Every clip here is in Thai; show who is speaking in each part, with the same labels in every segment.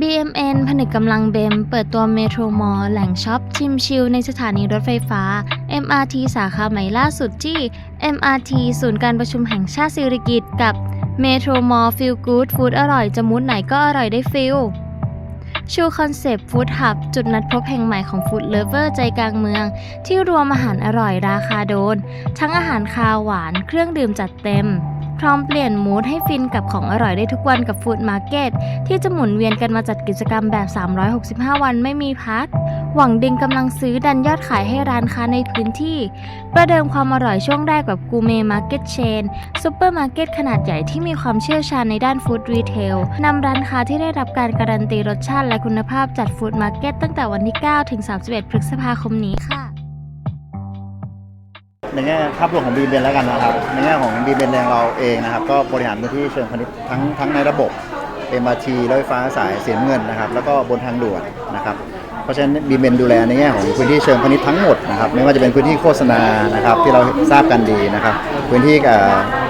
Speaker 1: BMN ผนึกกำลังเบม เปิดตัวเมโทรมอลแหล่งช็อปชิมชิลในสถานีรถไฟฟ้า MRT สาขาใหม่ล่าสุดที่ MRT ศูนย์การประชุมแห่งชาติสิริกิติ์กับเมโทรมอลฟิลกู๊ดฟู้ดอร่อย จะมุดไหนก็อร่อยได้ฟิลชูคอนเซปต์ฟู้ดฮับจุดนัดพบแห่งใหม่ของฟู้ดเลเวอร์ใจกลางเมือง ที่รวมอาหารอร่อยราคาโดน ทั้งอาหารคาวหวานเครื่องดื่มจัดเต็ม พร้อมเปลี่ยนมูดให้ฟินกับของอร่อยได้ทุกวันกับฟู้ดมาร์เก็ตที่จะหมุนเวียนกันมาจัดกิจกรรมแบบ 365 วันไม่มีพัก หวังดึงกำลังซื้อดันยอดขายให้ร้านค้าในพื้นที่ ประเดิมความอร่อยช่วงแรกแบบกูเมมาร์เก็ตเชนซูเปอร์มาร์เก็ตขนาดใหญ่ที่มีความเชี่ยวชาญในด้านฟู้ดรีเทลนำร้านค้าที่ได้รับการการันตีรสชาติและคุณภาพจัดฟู้ดมาร์เก็ตตั้งแต่วันที่ 9 ถึง 31 พฤษภาคมนี้ค่ะ
Speaker 2: ในแง่ภาพรวมของบีเบนแล้วกันนะครับ ในแง่ของบีเบนเองเราเองนะครับ ก็บริหารพื้นที่เชิงพาณิชย์ทั้งทั้งในระบบ MRT รถไฟฟ้าสายเสีน้ำเงินนะครับ แล้วก็บนทางด่วนนะครับ เพราะฉะนั้นบีเบนดูแลในแง่ของพื้นที่เชิงพาณิชย์ทั้งหมดนะครับ ไม่ว่าจะเป็นพื้นที่โฆษณานะครับที่เราทราบกันดีนะครับ พื้นที่กับ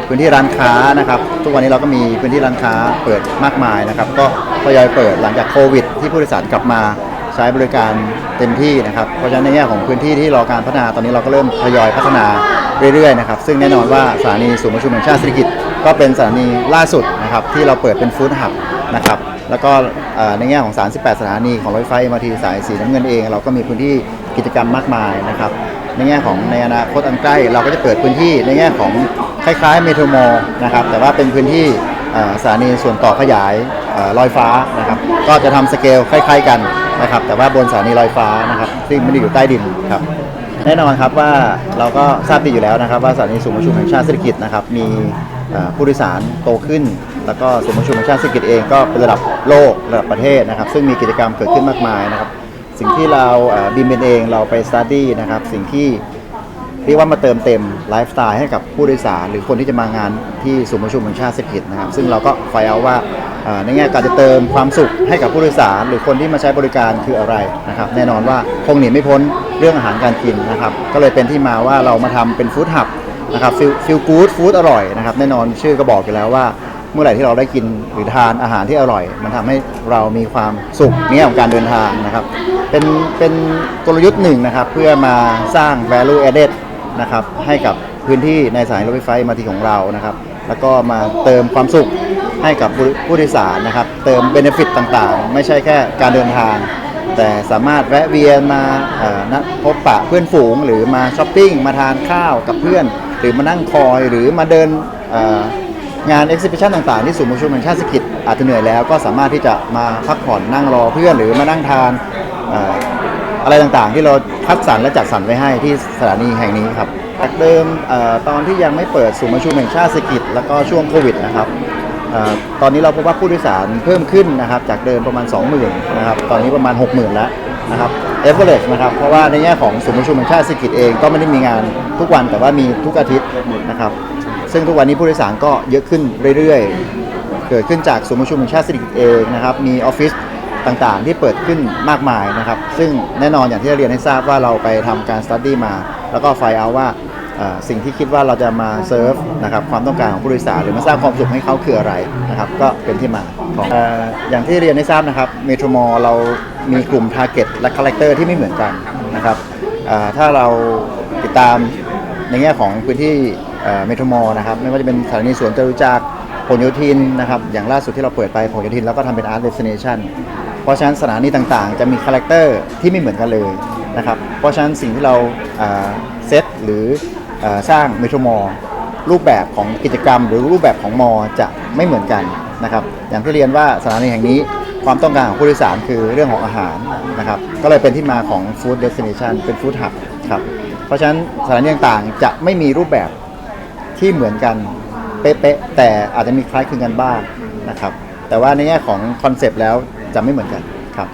Speaker 2: พื้นที่ร้านค้านะครับ ทุกวันนี้เราก็มีพื้นที่ร้านค้าเปิดมากมายนะครับ ก็ทยอยเปิดหลังจากโควิด ที่ผู้โดยสารกลับมา ใช้บริการเต็มที่นะครับ เพราะฉะนั้นในแง่ของพื้นที่ที่รอการพัฒนาตอนนี้เราก็เริ่มทยอยพัฒนาเรื่อยๆนะครับ ซึ่งแน่นอนว่าสถานีศูนย์ประชุมแห่งชาติสิริกิตก็เป็นสถานีล่าสุดนะครับที่เราเปิดเป็นฟู้ดฮับนะครับแล้วก็ในแง่ของ 38 สถานีของรถไฟฟ้า MRT สายสีน้ำเงินเอง เราก็มีพื้นที่กิจกรรมมากมายนะครับในแง่ของในอนาคตอันใกล้ เราก็จะเปิดพื้นที่ในแง่ของคล้ายๆเมโทรมนะครับแต่ว่าเป็นพื้นที่สถานีส่วนต่อขยายลอยฟ้านะครับก็จะทำสเกลคล้าย ๆ กัน นะครับแต่ว่าบนสถานีลอยฟ้านะครับซึ่งไม่ได้อยู่ใต้ดินครับแน่นอนครับว่าเราก็ทราบดีอยู่แล้วนะครับว่าสถานีศูนย์ประชุมแห่งชาติเศรษฐกิจนะครับมีผู้โดยสารโตขึ้น แล้วก็ศูนย์ประชุมแห่งชาติเศรษฐกิจเองก็เป็นระดับโลกระดับประเทศนะครับ ซึ่งมีกิจกรรมเกิดขึ้นมากมายนะครับสิ่งที่เราบินเป็นเองเราไปสต u d ดี้นะครับสิ่งที่เรียกว่ามาเติมเต็มไลฟ์สไตล์ให้กับผู้โดยสาร หรือคนที่จะมางานที่ศูนย์ประชุมแห่งชาติเศรษฐกิจนะครับซึ่งเราก็ไฟเอาว่าในแง่การจะเติมความสุขให้กับผู้โดยสาร หรือคนที่มาใช้บริการคืออะไรนะครับแน่นอนว่าคงหนีไม่พ้นเรื่องอาหารการกินนะครับก็เลยเป็นที่มาว่าเรามาทำเป็นฟู้ดฮับนะครับฟิลกู๊ดฟู้ดอร่อยนะครับแน่นอนชื่อก็บอกอยู่แล้วว่าเมื่อไหร่ที่เราได้กินหรือทานอาหารที่อร่อย มันทำให้เรามีความสุขในแง่ของการเดินทางนะครับเป็นเป็นกลยุทธ์หนึ่งนะครับเพื่อมาสร้าง value added นะครับให้กับพื้นที่ในสายรถไฟฟ้ามาทีของเรานะครับแล้วก็มาเติมความสุข ให้กับผู้โดยสารนะครับ เติมเบนฟิตต่างๆ ไม่ใช่แค่การเดินทาง แต่สามารถแวะเวียนมานัดพบปะเพื่อนฝูง หรือมาช้อปปิ้ง มาทานข้าวกับเพื่อน หรือมานั่งคอยหรือมาเดินงาน exhibition ต่างๆ ที่ศูนย์ประชุมแห่งชาติเศรษฐกิจอาจจะเหนื่อยแล้วก็สามารถที่จะมาพักผ่อนนั่งรอเพื่อนหรือมานั่งทานอะไรต่างๆ ที่เราคัดสรรและจัดสรรไว้ให้ที่สถานีแห่งนี้ครับจากเดิมตอนที่ยังไม่เปิดศูนย์ประชุมแห่งชาติเศรษฐกิจแล้วก็ช่วงโควิดนะครับ ตอนนี้เราพบว่าผู้โดยสารเพิ่มขึ้นนะครับจากเดิมประมาณ 20,000นะครับตอนนี้ประมาณ 60,000 แล้วนะครับเอเวอเรนะครับเพราะว่าในแง่ของศูนย์ประชุมแห่งชาติเศรษฐกิจเองก็ไม่ได้มีงานทุกวันแต่ว่ามีทุกอาทิตย์นะครับซึ่งทุกวันนี้ผู้โดยสารก็เยอะขึ้นเรื่อยๆ เกิดขึ้นจากศูนย์ประชุมแห่งชาติเศรษฐกิจเองนะครับมีออฟฟิศต่างๆ ที่เปิดขึ้นมากมายนะครับซึ่งแน่นอนอย่างที่เรียนให้ทราบว่าเราไปทำการสตัดดี้มา แล้วก็ไฟเอาว่า สิ่งที่คิดว่าเราจะมาเซิร์ฟนะครับความต้องการของผู้โดยสารหรือมาสร้างความสุขให้เขาคืออะไรนะครับก็เป็นที่มาของอออย่างที่เรียนให้ทราบนะครับเมโทรมอลเรามีกลุ่มทาร์เก็ตและคาแรคเตอร์ที่ไม่เหมือนกันนะครับถ้าเราติดตามในแง่ของพื้นที่เมโทรมอลนะครับไม่ว่าจะเป็นสถานีสวนจตุจักรผลโยธินนะครับอย่างล่าสุดที่เราเปิดไปผลโยธินแล้วก็ทำเป็นอาร์ตเดสเนชันเพราะฉะนั้นสถานีต่างๆ จะมีคาแรคเตอร์ที่ไม่เหมือนกันเลยนะครับเพราะฉะนั้นสิ่งที่เราเซตหรือ สร้างเมโทรมอลรูปแบบของกิจกรรม หรือรูปแบบของมอจะไม่เหมือนกันนะครับอย่างที่เรียนว่าสถานีแห่งนี้ความต้องการของผู้โดยสารคือเรื่องของอาหารนะครับก็เลยเป็นที่มาของ Food Destination เป็น Food Hub ครับเพราะฉะนั้นสถานีต่างๆจะไม่มีรูปแบบที่เหมือนกันเป๊ะๆแต่อาจจะมีคล้ายคลึงกันบ้างนะครับแต่ว่าในแง่ของคอนเซปต์แล้วจะไม่เหมือนกันครับ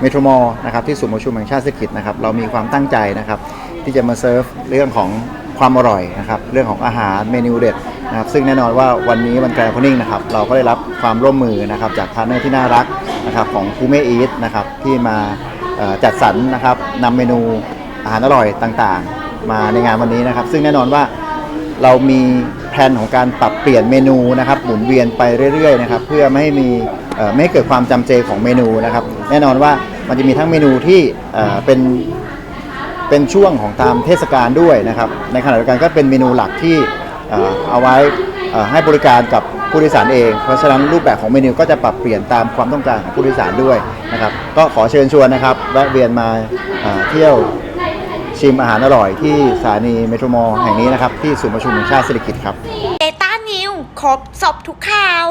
Speaker 2: เมโทรมอลนะครับที่ศูนย์ประชุมแห่งชาติเศรษฐกิจนะครับเรามีความตั้งใจนะครับที่จะมาเซิร์ฟเรื่องของ ความอร่อยนะครับเรื่องของอาหารเมนูเด็ดนะครับซึ่งแน่นอนว่าวันนี้วันแกรนด์พนิ่งนะครับเราก็ได้รับความร่วมมือนะครับจากพาร์ทเนอร์ที่น่ารักนะครับของคูเมอีทนะครับที่มาจัดสรรนะครับนำเมนูอาหารอร่อยต่างๆ มาในงานวันนี้นะครับ ซึ่งแน่นอนว่าเรามีแผนของการปรับเปลี่ยนเมนูนะครับหมุนเวียนไปเรื่อยๆนะครับเพื่อไม่ให้มีไม่ให้เกิดความจำเจของเมนูนะครับ แน่นอนว่ามันจะมีทั้งเมนูที่เป็น เป็นช่วงของตามเทศกาลด้วยนะครับ ในขณะเดียวกันก็เป็นเมนูหลักที่เอาไว้ให้บริการกับผู้โดยสารเอง เพราะฉะนั้นรูปแบบของเมนูก็จะปรับเปลี่ยนตามความต้องการของผู้โดยสารด้วยนะครับก็ขอเชิญชวนนะครับแวะเวียนมาเที่ยวชิมอาหารอร่อยที่สถานีเมโทรมอลแห่งนี้นะครับที่ศูนย์ประชุมแห่งชาติสิริกิติ์ครับ
Speaker 3: เดต้านิวครบสอบทุกข่าว